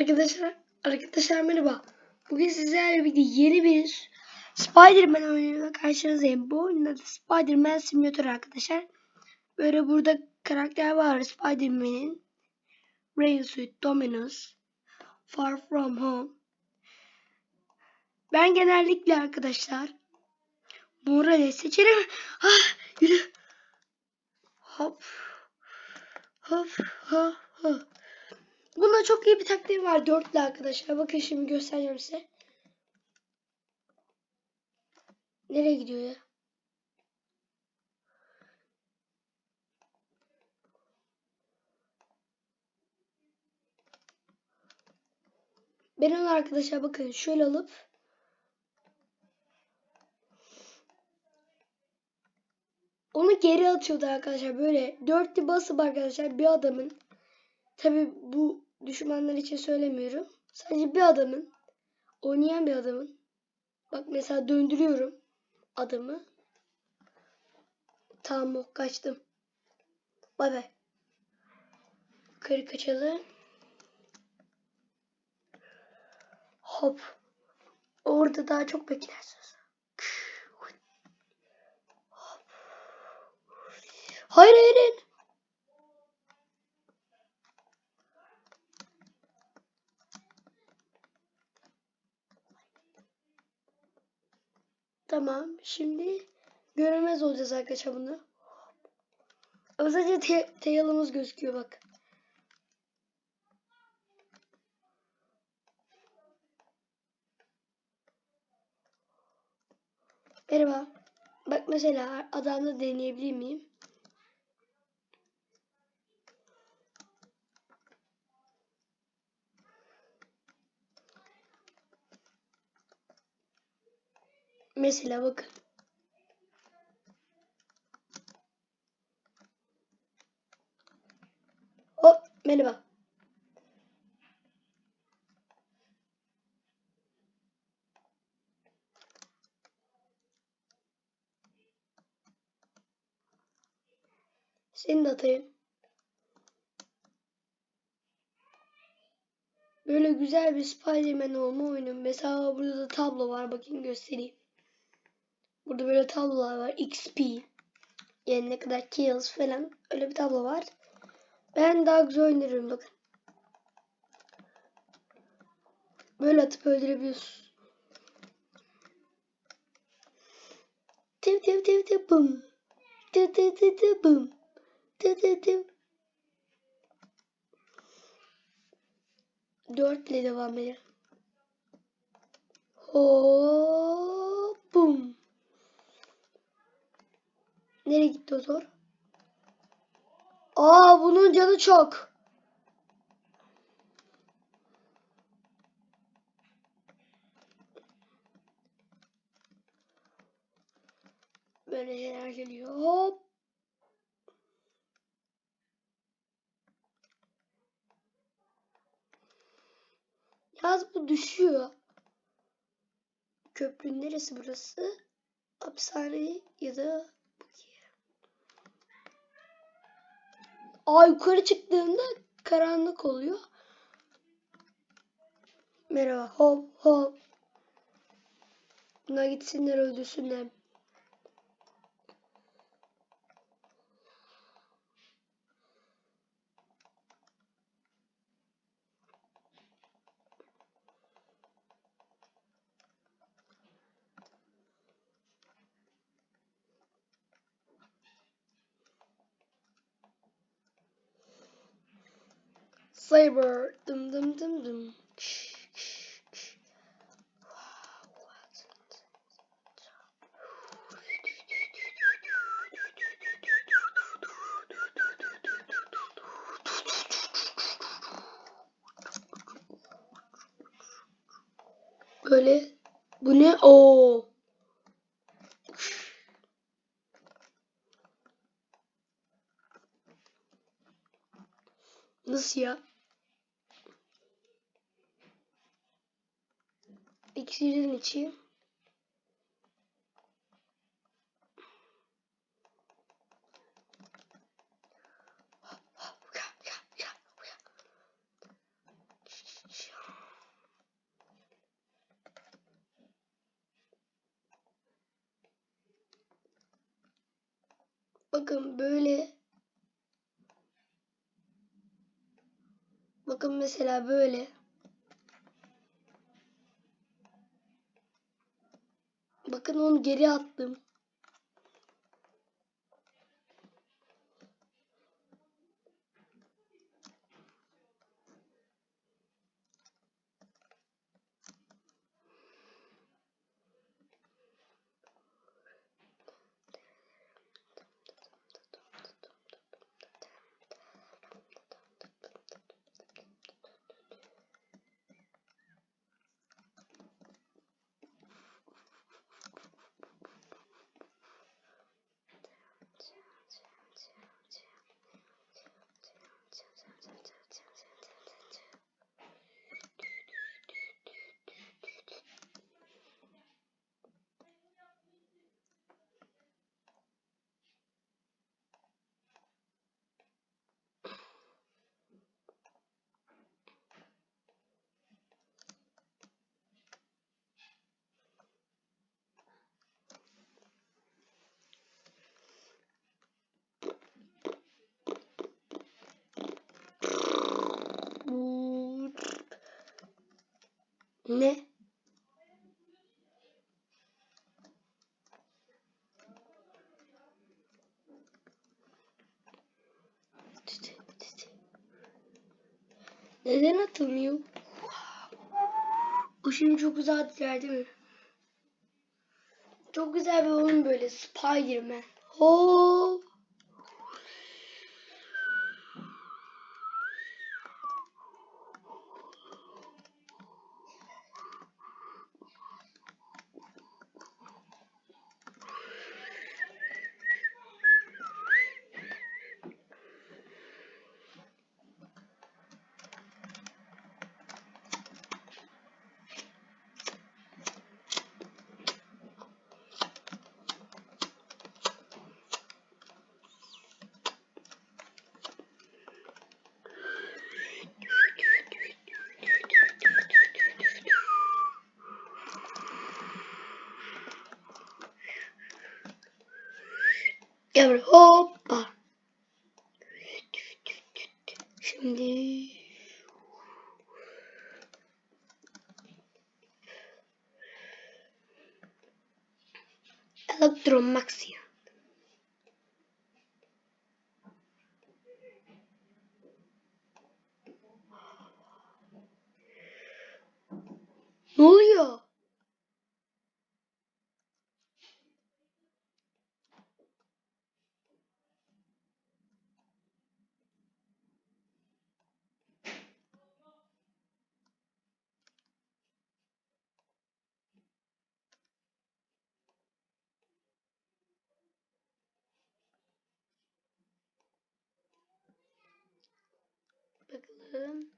Arkadaşlar, arkadaşlar merhaba. Bugün sizlerle birlikte yeni bir Spider-Man oyunuyla karşınızdayım. Bu oyunun adı Spider-Man Simulator arkadaşlar. Böyle burada karakter var Spider-Man'in. Rain Suit, Dominus, Far From Home. Ben genellikle arkadaşlar Morales seçerim. Ah, yürü. Hop. Hop. Hop. Hop. Bunda çok iyi bir taktiğim var dörtlü arkadaşlar. Bakın şimdi göstereceğim size. Nereye gidiyor ya? Ben onu arkadaşlar bakın şöyle alıp onu geri atıyordu arkadaşlar böyle dörtlü basıp arkadaşlar bir adamın Tabi bu düşmanlar için söylemiyorum. Sadece bir adamın, oynayan bir adamın. Bak mesela döndürüyorum adamı. Tamam kaçtım. Bay bay. Yukarı kaçalım. Hop. Orada daha çok beklersiniz. Hayır hayır hayır. Tamam. Şimdi göremez olacağız arkadaşlar bunu. Ama sadece te tail'ımız gözüküyor bak. Merhaba. Bak mesela adamla deneyebilir miyim? Mesela bakın. Hop merhaba. Seni de atayım. Böyle güzel bir Spider-Man olma oyunu. Mesela burada da tablo var. Bakın göstereyim. Burada böyle tablolar var. XP. Yani ne kadar kills falan. Öyle bir tablo var. Ben daha güzel oynarım bakın. Böyle atıp öldürebiliyorsun. Tıp tıp tıp tıp bum. Tıp tıp tıp tıp bum. Tıp tıp tıp. Dört ile devam edelim. Hop bum. Nereye gitti o zor? Aa bunun canı çok. Böyle şeyler geliyor. Hop. Yaz bu düşüyor. Köprünün neresi burası? Hapishane ya da Aa yukarı çıktığında karanlık oluyor. Merhaba hop hop. Bunlar gitsinler öldürsünler. Saber. Dım dım dım dım. Böyle. Bu ne? Oo. Nasıl ya? İksirin içi. Bakın böyle. Bakın mesela böyle. Geri attım. Bu- Ne? Neden atılmıyor? O şimdi çok güzel attılar değil mi? Çok güzel bir oyun böyle Spider-Man. Hop. Buraya. Hoppa. Şimdi Elektron Maxia. Ne oluyor? Bakalım.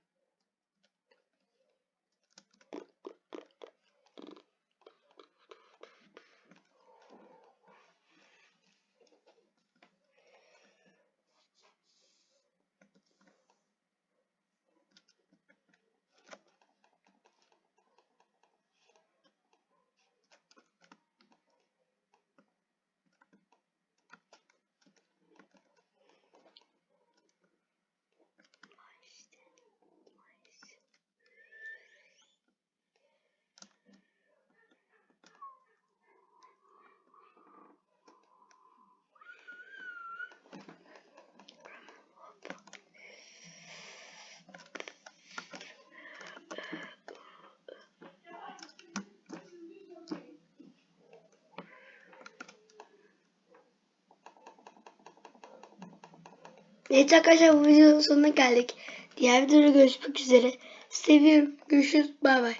Evet arkadaşlar bu videonun sonuna geldik. Diğer videoda görüşmek üzere. Seviyorum. Görüşürüz. Bay bay.